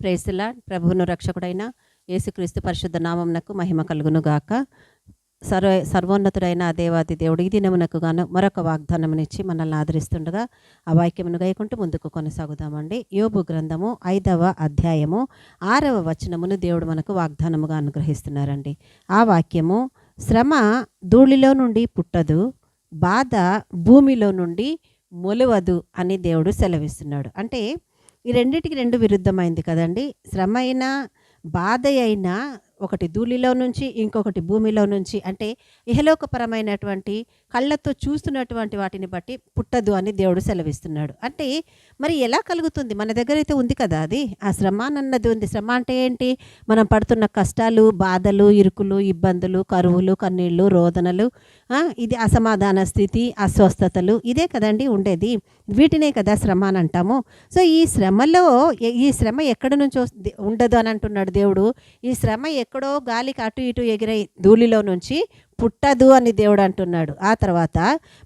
ప్రేసుల ప్రభువును రక్షకుడైన యేసుక్రీస్తు పరిశుద్ధ నామంనకు మహిమ కలుగును గాక సర్వ సర్వోన్నతుడైన ఆ దేవాది దేవుడు ఈ దినమునకు గాను మరొక వాగ్దానమునిచ్చి మనల్ని ఆదరిస్తుండగా ఆ వాక్యమును గైకుంటూ ముందుకు కొనసాగుదామండి. యోబు గ్రంథము ఐదవ అధ్యాయము ఆరవ వచనమును దేవుడు మనకు వాగ్దానముగా అనుగ్రహిస్తున్నారండి. ఆ వాక్యము శ్రమ ధూళిలో నుండి పుట్టదు బాధ భూమిలో నుండి మొలవదు అని దేవుడు సెలవిస్తున్నాడు. అంటే ఈ రెండింటికి రెండు విరుద్ధమైంది కదండి. శ్రమ అయినా బాధ అయినా ఒకటి ధూళిలో నుంచి ఇంకొకటి భూమిలో నుంచి. అంటే ఇహలోకపరమైనటువంటి కళ్ళతో చూస్తున్నటువంటి వాటిని బట్టి పుట్టదు అని దేవుడు సెలవిస్తున్నాడు. అంటే మరి ఎలా కలుగుతుంది? మన దగ్గర అయితే ఉంది కదా అది. ఆ శ్రమ అన్నది ఉంది. శ్రమ అంటే ఏంటి? మనం పడుతున్న కష్టాలు బాధలు ఇరుకులు ఇబ్బందులు కరువులు కన్నీళ్ళు రోదనలు ఇది అసమాధాన స్థితి అస్వస్థతలు ఇదే కదండి ఉండేది. వీటినే కదా శ్రమ అని అంటాము. సో ఈ శ్రమలో ఈ శ్రమ ఎక్కడి నుంచి ఉండదు అని అంటున్నాడు దేవుడు. ఈ శ్రమ ఎక్కడో గాలికి అటు ఇటు ఎగిరే ధూళిలో నుంచి పుట్టదు అని దేవుడు అంటున్నాడు. ఆ తర్వాత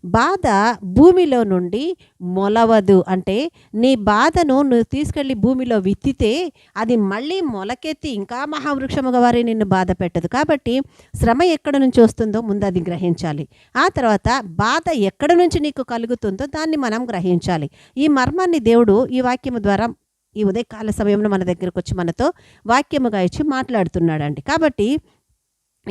బాధ భూమిలో నుండి మొలవదు. అంటే నీ బాధను నువ్వు తీసుకెళ్ళి భూమిలో విత్తితే అది మళ్ళీ మొలకెత్తి ఇంకా మహావృక్షముగా వారి నిన్ను బాధ పెట్టదు. కాబట్టి శ్రమ ఎక్కడ నుంచి వస్తుందో ముందు అది గ్రహించాలి. ఆ తర్వాత బాధ ఎక్కడ నుంచి నీకు కలుగుతుందో దాన్ని మనం గ్రహించాలి. ఈ మర్మాన్ని దేవుడు ఈ వాక్యము ద్వారా ఈ ఉదయకాల సమయంలో మన దగ్గరకు వచ్చి మనతో వాక్యముగా ఇచ్చి మాట్లాడుతున్నాడండి. కాబట్టి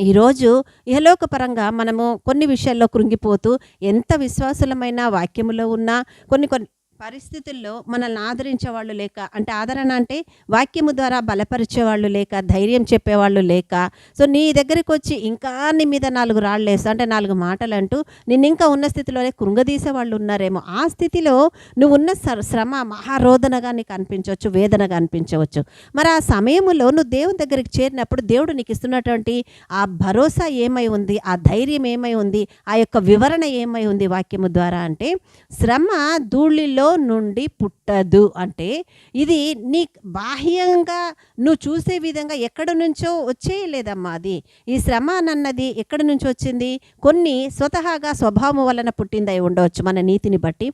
ఈరోజు ఇహలోకపరంగా మనము కొన్ని విషయాల్లో కృంగిపోతూ ఎంత విశ్వాసులమైన వాక్యములో ఉన్నా కొన్ని కొన్ని పరిస్థితుల్లో మనల్ని ఆదరించే వాళ్ళు లేక అంటే ఆదరణ అంటే వాక్యము ద్వారా బలపరిచే వాళ్ళు లేక ధైర్యం చెప్పేవాళ్ళు లేక సో నీ దగ్గరికి వచ్చి ఇంకా నీ మీద నాలుగు రాళ్ళు అంటే నాలుగు మాటలు అంటూ నిన్ను ఇంకా ఉన్న స్థితిలోనే కృంగదీసే వాళ్ళు ఉన్నారేమో. ఆ స్థితిలో నువ్వు ఉన్న స- శ్రమ మహారోదనగా నీకు అనిపించవచ్చు వేదనగా అనిపించవచ్చు. మరి ఆ సమయంలో నువ్వు దేవుని దగ్గరికి చేరినప్పుడు దేవుడు నీకు ఇస్తున్నటువంటి ఆ భరోసా ఏమై ఉంది ఆ ధైర్యం ఏమై ఉంది ఆ యొక్క వివరణ ఏమై ఉంది వాక్యము ద్వారా అంటే శ్రమ ధూళిలో నుండి పుట్టదు. అంటే ఇది నీ బాహ్యంగా నువ్వు చూసే విధంగా ఎక్కడి నుంచో వచ్చేయలేదమ్మా అది. ఈ శ్రమ అన్నది ఎక్కడి నుంచి వచ్చింది? కొన్ని స్వతహాగా స్వభావం వలన పుట్టిందై ఉండవచ్చు మన నీతిని బట్టి.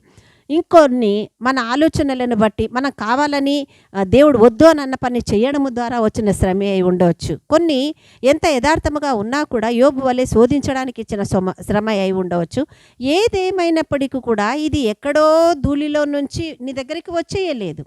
ఇంకొన్ని మన ఆలోచనలను బట్టి మనం కావాలని దేవుడు వద్దు అని అన్న పని చేయడము ద్వారా వచ్చిన శ్రమే అయి ఉండవచ్చు. కొన్ని ఎంత యథార్థముగా ఉన్నా కూడా యోబు వలె శోధించడానికి ఇచ్చిన శ్రమ శ్రమ అయి ఉండవచ్చు. ఏదేమైనప్పటికీ కూడా ఇది ఎక్కడో ధూళిలో నుంచి నీ దగ్గరికి వచ్చేయలేదు.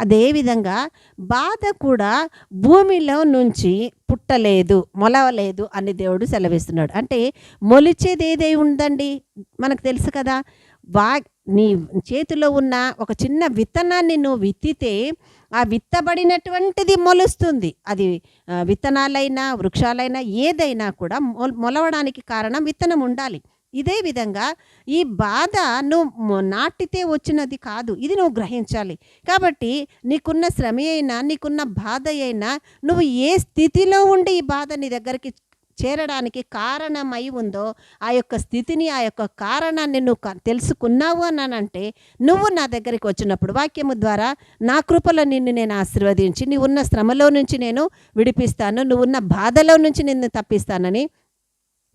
అదేవిధంగా బాధ కూడా భూమిలో నుంచి పుట్టలేదు మొలవలేదు అని దేవుడు సెలవిస్తున్నాడు. అంటే మొలిచేది ఏదై ఉందండి? మనకు తెలుసు కదా. వా నీ చేతిలో ఉన్న ఒక చిన్న విత్తనాన్ని నువ్వు విత్తితే ఆ విత్తబడినటువంటిది మొలుస్తుంది. అది విత్తనాలైనా వృక్షాలైనా ఏదైనా కూడా మొల- మొలవడానికి కారణం విత్తనం ఉండాలి. ఇదే విధంగా ఈ బాధ నువ్వు నాటితే వచ్చినది కాదు. ఇది నువ్వు గ్రహించాలి. కాబట్టి నీకున్న శ్రమ అయినా నీకున్న బాధ అయినా నువ్వు ఏ స్థితిలో ఉండి ఈ బాధ నీ దగ్గరికి చేరడానికి కారణమై ఉందో ఆ యొక్క స్థితిని ఆ యొక్క కారణాన్ని నువ్వు తెలుసుకున్నావు అన్నానంటే నువ్వు నా దగ్గరికి వచ్చినప్పుడు వాక్యము ద్వారా నా కృపలో నిన్ను నేను ఆశీర్వదించి నీవున్న శ్రమలో నుంచి నేను విడిపిస్తాను నువ్వు ఉన్న బాధలో నుంచి నిన్ను తప్పిస్తానని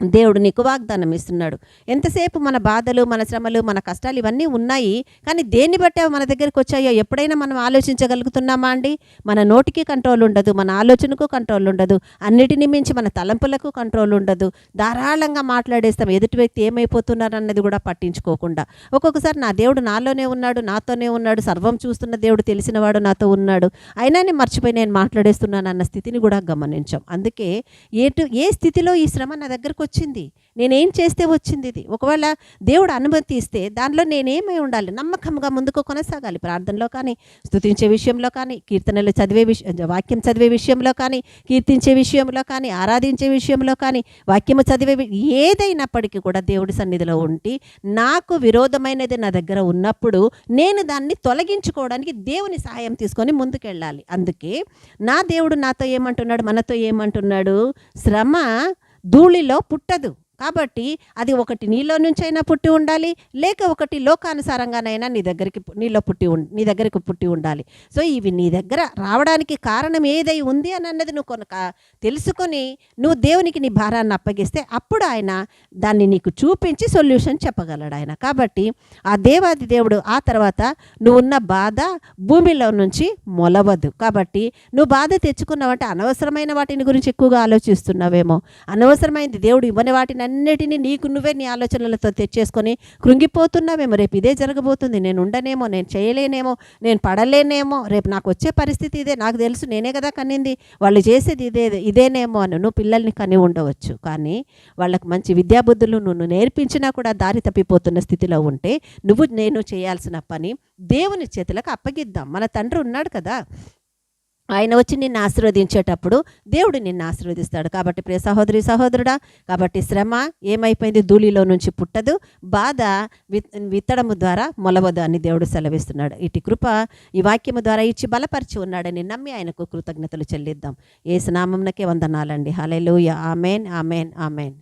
దేవుడు నీకు వాగ్దానం ఇస్తున్నాడు. ఎంతసేపు మన బాధలు మన శ్రమలు మన కష్టాలు ఇవన్నీ ఉన్నాయి కానీ దేన్ని బట్టి అవి మన దగ్గరికి వచ్చాయో ఎప్పుడైనా మనం ఆలోచించగలుగుతున్నామా అండి? మన నోటికి కంట్రోల్ ఉండదు మన ఆలోచనకు కంట్రోల్ ఉండదు అన్నిటిని మించి మన తలంపులకు కంట్రోల్ ఉండదు. ధారాళంగా మాట్లాడేస్తాం ఎదుటి వ్యక్తి ఏమైపోతున్నారు అన్నది కూడా పట్టించుకోకుండా. ఒక్కొక్కసారి నా దేవుడు నాలోనే ఉన్నాడు నాతోనే ఉన్నాడు సర్వం చూస్తున్న దేవుడు తెలిసినవాడు నాతో ఉన్నాడు. అయినా నేను మర్చిపోయి నేను మాట్లాడేస్తున్నాను అన్న స్థితిని కూడా గమనించాం. అందుకే ఏటు ఏ స్థితిలో ఈ శ్రమ నా దగ్గరకు వచ్చింది. నేనేం చేస్తే వచ్చింది ఇది? ఒకవేళ దేవుడు అనుమతి ఇస్తే దానిలో నేనేమై ఉండాలి? నమ్మకంగా ముందుకు కొనసాగాలి. ప్రార్థనలో కానీ స్తుతించే విషయంలో కానీ కీర్తనలు చదివే విషయం వాక్యం చదివే విషయంలో కానీ కీర్తించే విషయంలో కానీ ఆరాధించే విషయంలో కానీ వాక్యము చదివే ఏదైనప్పటికీ కూడా దేవుడి సన్నిధిలో ఉండి నాకు విరోధమైనది నా దగ్గర ఉన్నప్పుడు నేను దాన్ని తొలగించుకోవడానికి దేవుని సహాయం తీసుకొని ముందుకెళ్ళాలి. అందుకే నా దేవుడు నాతో ఏమంటున్నాడు? మనతో ఏమంటున్నాడు? శ్రమ ధూళిలో పుట్టదు. కాబట్టి అది ఒకటి నీలో నుంచైనా పుట్టి ఉండాలి లేక ఒకటి లోకానుసారంగానైనా నీ దగ్గరికి పు- నీలో పుట్టి ఉం నీ దగ్గరికి పుట్టి ఉండాలి. సో ఇవి నీ దగ్గర రావడానికి కారణం ఏదై ఉంది అని అన్నది నువ్వు కొనక తెలుసుకొని నువ్వు దేవునికి నీ భారాన్ని అప్పగిస్తే అప్పుడు ఆయన దాన్ని నీకు చూపించి సొల్యూషన్ చెప్పగలడు ఆయన. కాబట్టి ఆ దేవాది దేవుడు ఆ తర్వాత నువ్వున్న బాధ భూమిలో నుంచి మొలవదు. కాబట్టి నువ్వు బాధ తెచ్చుకున్నావంటే అనవసరమైన వాటిని గురించి ఎక్కువగా ఆలోచిస్తున్నావేమో. అనవసరమైనది దేవుడు ఇవ్వని వాటిని అన్నిటినీ నీకు నువ్వే నీ ఆలోచనలతో తెచ్చేసుకొని కృంగిపోతున్నామేమో రేపు ఇదే జరగబోతుంది. నేను ఉండనేమో నేను చేయలేనేమో నేను పడలేనేమో రేపు నాకు వచ్చే పరిస్థితి ఇదే. నాకు తెలుసు నేనే కదా కనింది. వాళ్ళు చేసేది ఇదే ఇదేనేమో అని నువ్వు పిల్లల్ని కని ఉండవచ్చు. కానీ వాళ్ళకి మంచి విద్యాబుద్ధులు నువ్వు నేర్పించినా కూడా దారి తప్పిపోతున్న స్థితిలో ఉంటే నువ్వు నేను చేయాల్సిన పని దేవుని చేతులకు అప్పగిద్దాం. మన తండ్రి ఉన్నాడు కదా. ఆయన వచ్చి నిన్ను ఆశీర్వదించేటప్పుడు దేవుడు నిన్ను ఆశీర్వదిస్తాడు. కాబట్టి ప్రియ సహోదరి సహోదరుడా కాబట్టి శ్రమ ఏమైపోయింది? ధూళిలో నుంచి పుట్టదు. బాధ విత్ విత్తడము ద్వారా మొలవదు అని దేవుడు సెలవిస్తున్నాడు. ఇటు కృప ఈ వాక్యము ద్వారా ఇచ్చి బలపరిచి ఉన్నాడని నమ్మి ఆయనకు కృతజ్ఞతలు చెల్లిద్దాం. ఏ స్నామంనకే వందనాలండి. Hallelujah amen amen amen.